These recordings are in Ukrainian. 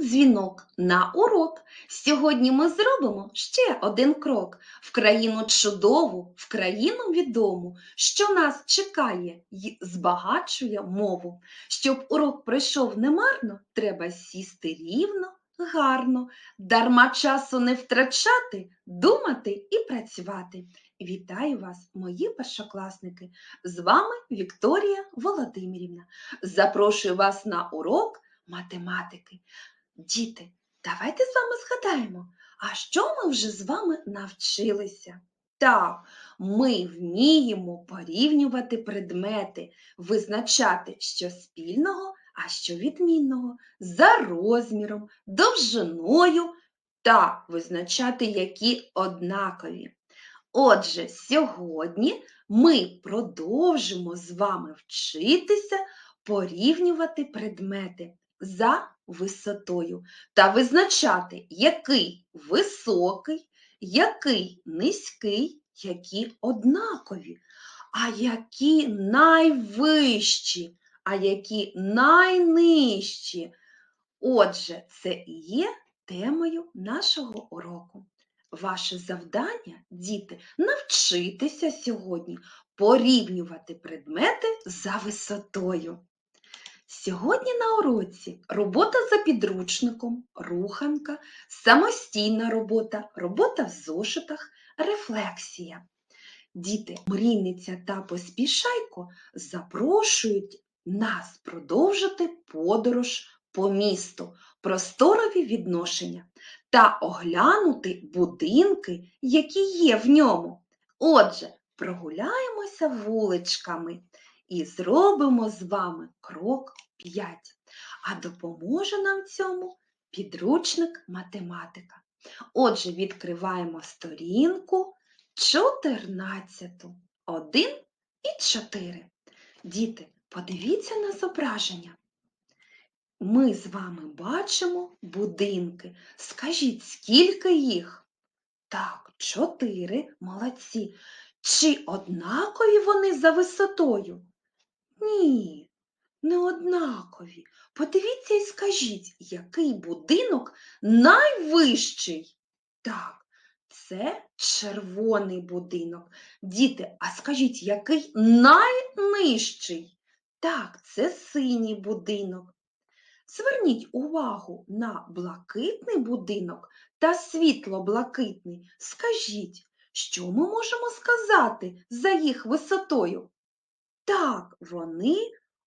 Дзвінок на урок. Сьогодні ми зробимо ще один крок в країну чудову, в країну відому, що нас чекає й збагачує мову. Щоб урок пройшов немарно, треба сісти рівно, гарно, дарма часу не втрачати, думати і працювати. Вітаю вас, мої першокласники! З вами Вікторія Володимирівна. Запрошую вас на урок математики. Діти, давайте з вами згадаємо, а що ми вже з вами навчилися? Так, ми вміємо порівнювати предмети, визначати, що спільного, а що відмінного, за розміром, довжиною та визначати, які однакові. Отже, сьогодні ми продовжимо з вами вчитися порівнювати предмети за висотою та визначати, який високий, який низький, які однакові, а які найвищі, а які найнижчі. Отже, це і є темою нашого уроку. Ваше завдання, діти, навчитися сьогодні порівнювати предмети за висотою. Сьогодні на уроці робота за підручником, руханка, самостійна робота, робота в зошитах, рефлексія. Діти, мрійниця та поспішайко запрошують нас продовжити подорож по місту, просторові відношення та оглянути будинки, які є в ньому. Отже, прогуляємося вуличками і зробимо з вами крок 5. А допоможе нам цьому підручник математика. Отже, відкриваємо сторінку 14, 1 і 4. Діти, подивіться на зображення. Ми з вами бачимо будинки. Скажіть, скільки їх? Так, чотири, молодці. Чи однакові вони за висотою? Ні, не однакові. Подивіться і скажіть, який будинок найвищий? Так, це червоний будинок. Діти, а скажіть, який найнижчий? Так, це синій будинок. Зверніть увагу на блакитний будинок та світло-блакитний. Скажіть, що ми можемо сказати за їх висотою? Так, вони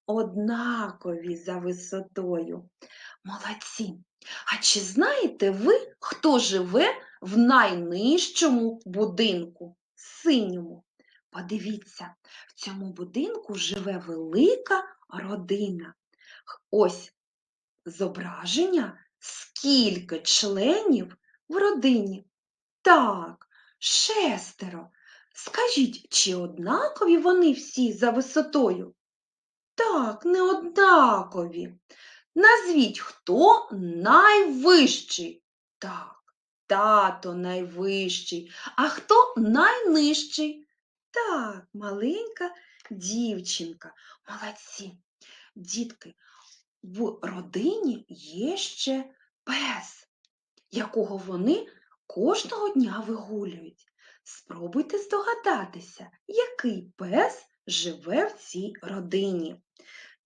однакові за висотою. Молодці. А чи знаєте ви, хто живе в найнижчому будинку, синьому? Подивіться, в цьому будинку живе велика родина. Ось зображення, скільки членів в родині. Так, шестеро. Скажіть, чи однакові вони всі за висотою? Так, не однакові. Назвіть, хто найвищий. Так, тато найвищий. А хто найнижчий? Так, маленька дівчинка. Молодці. Дітки, в родині є ще пес, якого вони кожного дня вигулюють. Спробуйте здогадатися, який пес живе в цій родині.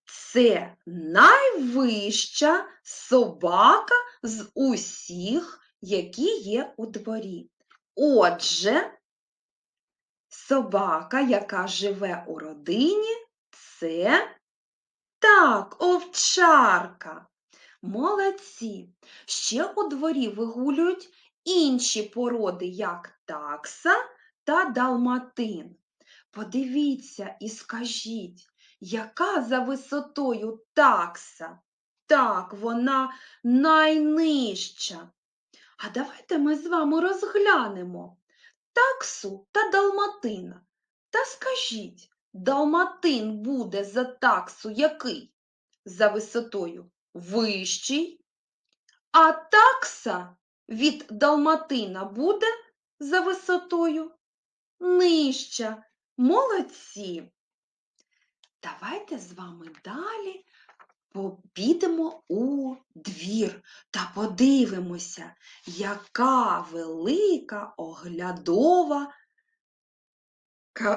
Це найвища собака з усіх, які є у дворі. Отже, собака, яка живе у родині, це так, овчарка. Молодці. Ще у дворі вигулюють інші породи, як такса та далматин. Подивіться і скажіть, яка за висотою такса? Так, вона найнижча. А давайте ми з вами розглянемо таксу та далматина. Та скажіть, Далматин буде за таксу який? За висотою вищий, а такса від далматина буде за висотою нижча. Молодці. Давайте з вами далі по- підемо у двір та подивимося, яка велика оглядова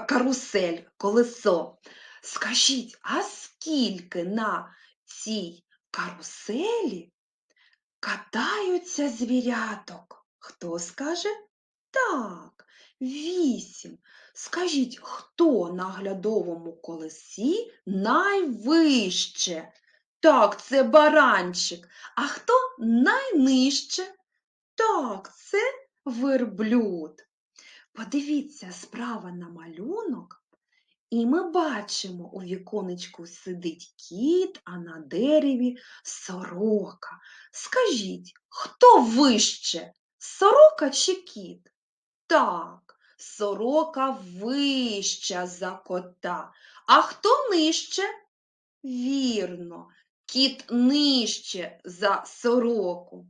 карусель, колесо. Скажіть, а скільки на цій каруселі катаються звіряток? Хто скаже? Так, вісім. Скажіть, хто на оглядовому колесі найвище? Так, це баранчик. А хто найнижче? Так, це верблюд. Подивіться справа на малюнок, і ми бачимо, у віконечку сидить кіт, а на дереві сорока. Скажіть, хто вище? Сорока чи кіт? Так, сорока вища за кота. А хто нижче? Вірно, кіт нижче за сороку.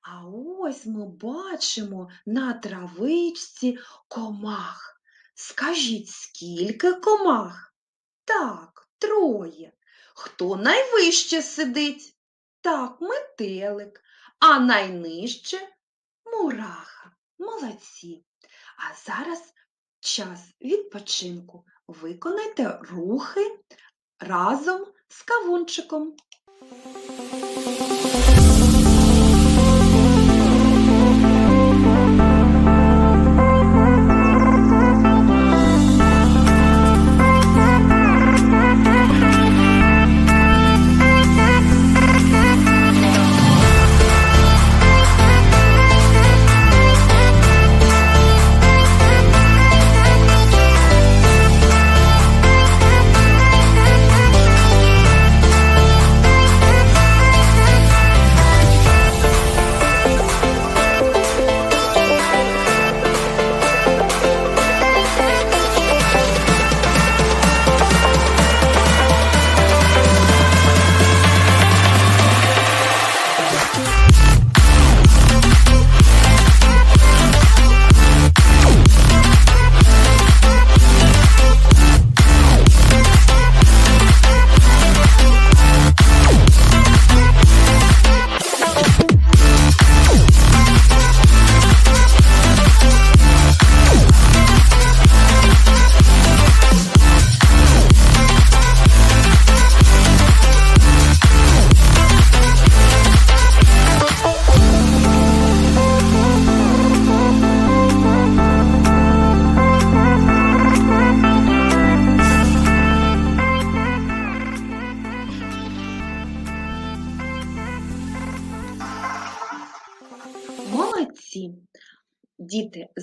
А ось ми бачимо на травичці комах. Скажіть, скільки комах? Так, троє. Хто найвище сидить? Так, метелик, а найнижче мураха. Молодці. А зараз час відпочинку. Виконайте рухи разом з кавунчиком.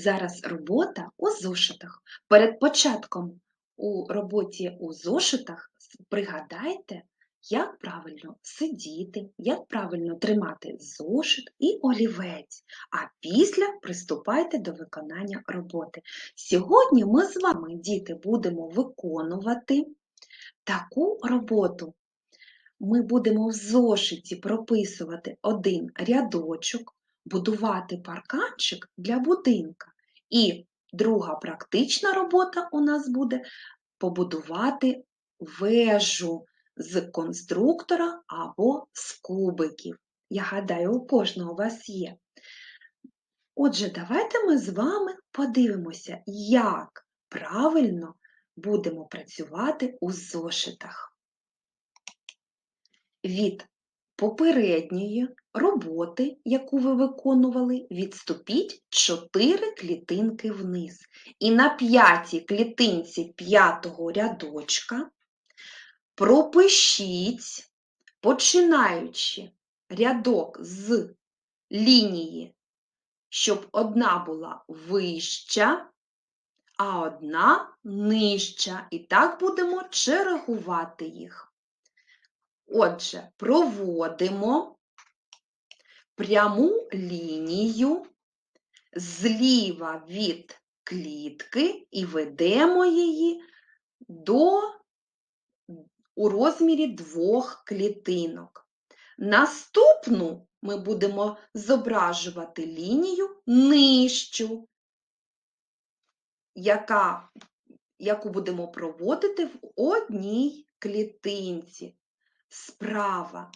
Зараз робота у зошитах. Перед початком у роботі у зошитах пригадайте, як правильно сидіти, як правильно тримати зошит і олівець, а після приступайте до виконання роботи. Сьогодні ми з вами, діти, будемо виконувати таку роботу. Ми будемо в зошиті прописувати один рядочок, будувати парканчик для будинка. І друга практична робота у нас буде побудувати вежу з конструктора або з кубиків. Я гадаю, у кожного у вас є. Отже, давайте ми з вами подивимося, як правильно будемо працювати у зошитах. Від попередньої роботи, яку ви виконували, відступіть 4 клітинки вниз. І на п'ятій клітинці п'ятого рядочка пропишіть, починаючи рядок з лінії, щоб одна була вища, а одна нижча. І так будемо чергувати їх. Отже, проводимо пряму лінію зліва від клітки і ведемо її до у розмірі двох клітинок. Наступну ми будемо зображувати лінію нижчу, яка, яку будемо проводити в одній клітинці. Справа.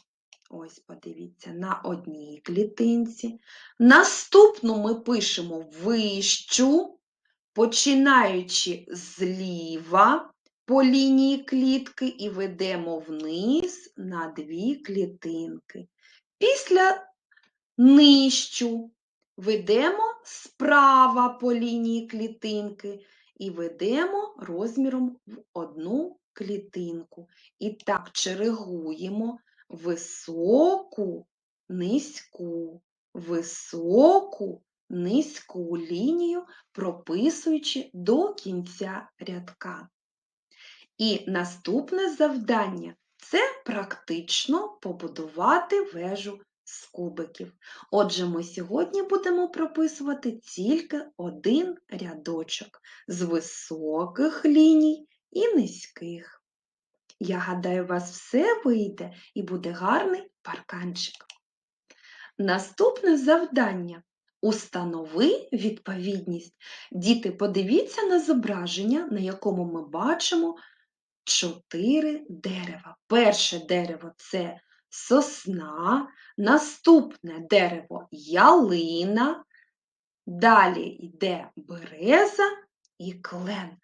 Ось, подивіться, на одній клітинці. Наступну ми пишемо вищу, починаючи зліва по лінії клітки і ведемо вниз на дві клітинки. Після нижчу ведемо справа по лінії клітинки і ведемо розміром в одну клітинку. І так чергуємо високу, низьку, високу, низьку лінію, прописуючи до кінця рядка. І наступне завдання це практично побудувати вежу з кубиків. Отже, ми сьогодні будемо прописувати тільки один рядочок з високих ліній і низьких. Я гадаю, у вас все вийде і буде гарний парканчик. Наступне завдання. Установи відповідність. Діти, подивіться на зображення, на якому ми бачимо чотири дерева. Перше дерево це сосна, наступне дерево ялина, далі йде береза і клен.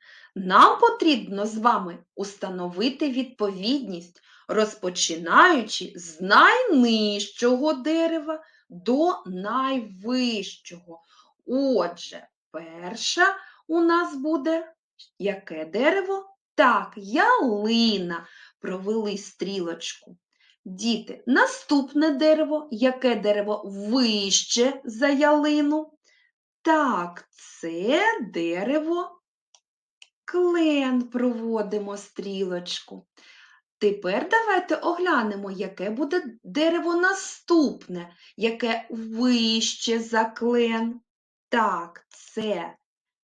Нам потрібно з вами установити відповідність, розпочинаючи з найнижчого дерева до найвищого. Отже, перша у нас буде яке дерево? Так, ялина. Провели стрілочку. Діти, наступне дерево. Яке дерево вище за ялину? Так, це дерево клен проводимо стрілочку. Тепер давайте оглянемо, яке буде дерево наступне, яке вище за клен. Так, це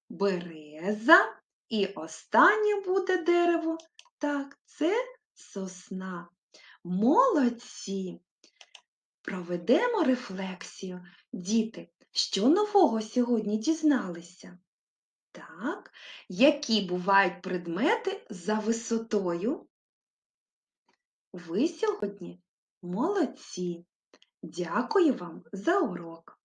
береза. І останнє буде дерево. Так, це сосна. Молодці! Проведемо рефлексію. Діти, що нового сьогодні дізналися? Так, які бувають предмети за висотою? Ви сьогодні молодці. Дякую вам за урок.